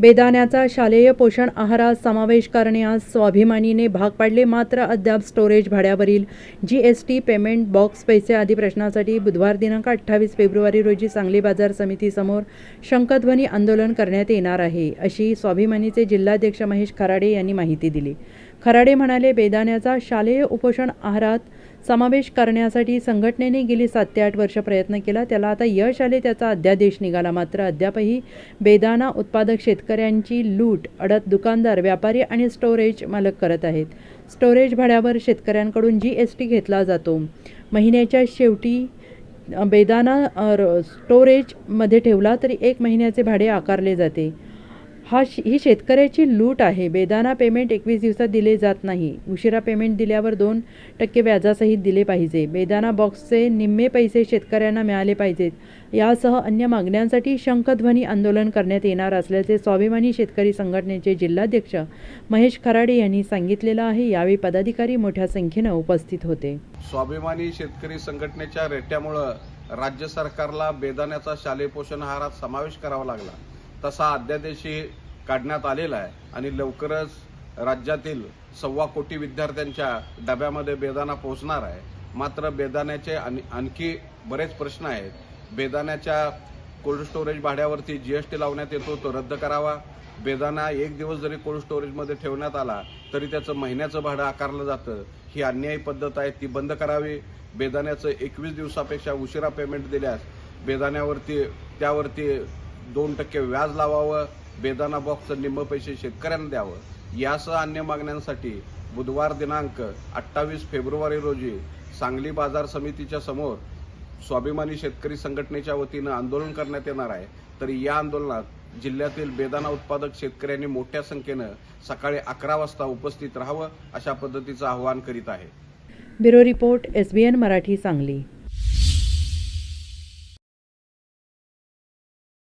बेदाण्याचा शालेय पोषण आहारात समावेश करण्यास स्वाभिमानीने भाग पाडले. मात्र अद्याप storage भाड्यावरील G S T payment box पैसे आदी प्रश्नासाठी बुधवार दिनांक अठ्ठावीस फेब्रुवारी रोजी सांगली बाजार समितीसमोर शंखध्वनी आंदोलन करण्यात येणार आहे अशी स्वाभिमानीचे जिल्हाध्यक्ष महेश खराडे यांनी माहिती दिली. खराडे म्हणाले बेदाण्याचा शालेय उपोषण आहारात समावेश करण्यासाठी संघटनेने गेली सात ते आठ वर्ष प्रयत्न केला. त्याला आता यश आले त्याचा अध्यादेश निघाला. मात्र अद्यापही बेदाना उत्पादक शेतकऱ्यांची लूट अडत दुकानदार व्यापारी आणि स्टोरेज मालक करत आहेत. स्टोरेज भाड्यावर शेतकऱ्यांकडून जी एस टी घेतला जातो. महिन्याच्या शेवटी बेदाना स्टोरेजमध्ये ठेवला तरी एक महिन्याचे भाडे आकारले जाते. हा श- ही शेतकऱ्याची लूट आहे. बेदाना पेमेंट एकवीस दिवसात दिले जात नाही. उशिरा पेमेंट दिल्यावर दोन टक्के व्याजासहित दिले पाहिजे. बेदाना बॉक्सचे निम्मे पैसे शेतकऱ्यांना मिळाले पाहिजेत. यासह अन्य मागण्यांसाठी शंखध्वनी आंदोलन करण्यात येणार असल्याचे स्वाभिमानी शेतकरी संघटनेचे जिल्हाध्यक्ष महेश खराडे यांनी सांगितलेलं आहे. यावेळी पदाधिकारी मोठ्या संख्येनं उपस्थित होते. स्वाभिमानी शेतकरी संघटनेच्या रेट्यामुळं राज्य सरकारला बेदाण्याचा शालेय पोषण आहारात समावेश करावा लागला. तसा अध्यादेशही काढण्यात आलेला आहे. आणि लवकरच राज्यातील सव्वा कोटी विद्यार्थ्यांच्या डब्यामध्ये बेदाना पोहोचणार आहे. मात्र बेदाण्याचे आणि आणखी बरेच प्रश्न आहेत. बेदाण्याच्या कोल्ड स्टोरेज भाड्यावरती जीएसटी लावण्यात येतो तो रद्द करावा. बेदाणा एक दिवस जरी कोल्ड स्टोरेजमध्ये ठेवण्यात आला तरी त्याचं महिन्याचं भाडं आकारलं जातं. ही अन्यायी पद्धत आहे ती बंद करावी. बेदाण्याचं एकवीस दिवसापेक्षा उशिरा पेमेंट दिल्यास बेदाण्यावरती त्यावरती दोन टक्के व्याज लावावं बेदाना बॉक्सचं निम्म पैसे शेतकऱ्यांना द्यावं यासह अन्य मागण्यांसाठी बुधवार दिनांक अठ्ठावीस फेब्रुवारी रोजी सांगली बाजार समितीच्या समोर स्वाभिमानी शेतकरी संघटनेच्या वतीनं आंदोलन करण्यात येणार आहे. तर या आंदोलनात जिल्ह्यातील बेदाना उत्पादक शेतकऱ्यांनी मोठ्या संख्येनं सकाळी अकरा वाजता उपस्थित राहावं अशा पद्धतीचं आवाहन करीत आहे. Bureau report S Marathi Sangli.